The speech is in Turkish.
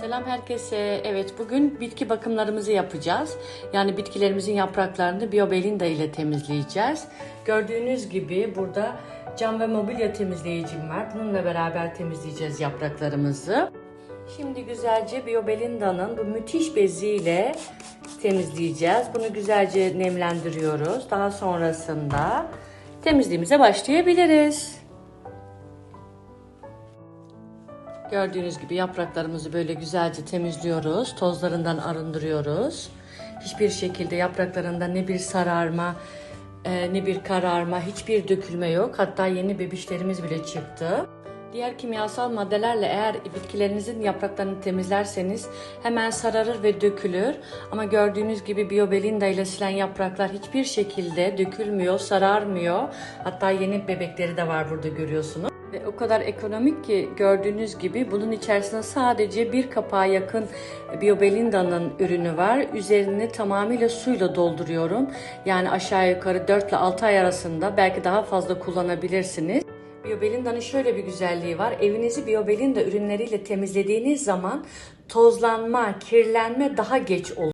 Selam herkese. Evet bugün bitki bakımlarımızı yapacağız. Yani bitkilerimizin yapraklarını Biobelinda ile temizleyeceğiz. Gördüğünüz gibi burada cam ve mobilya temizleyicim var. Bununla beraber temizleyeceğiz yapraklarımızı. Şimdi güzelce Biobelinda'nın bu müthiş beziyle temizleyeceğiz. Bunu güzelce nemlendiriyoruz. Daha sonrasında temizliğimize başlayabiliriz. Gördüğünüz gibi yapraklarımızı böyle güzelce temizliyoruz. Tozlarından arındırıyoruz. Hiçbir şekilde yapraklarında ne bir sararma, e, ne bir kararma, hiçbir dökülme yok. Hatta yeni bebişlerimiz bile çıktı. Diğer kimyasal maddelerle eğer bitkilerinizin yapraklarını temizlerseniz hemen sararır ve dökülür. Ama gördüğünüz gibi Biobelinda ile silen yapraklar hiçbir şekilde dökülmüyor, sararmıyor. Hatta yeni bebekleri de var burada görüyorsunuz. Ve o kadar ekonomik ki gördüğünüz gibi bunun içerisinde sadece bir kapağa yakın Biobelinda'nın ürünü var. Üzerini tamamıyla suyla dolduruyorum. Yani aşağı yukarı 4 ile 6 ay arasında belki daha fazla kullanabilirsiniz. Biobelinda'nın şöyle bir güzelliği var. Evinizi Biobelinda ürünleriyle temizlediğiniz zaman tozlanma, kirlenme daha geç olur.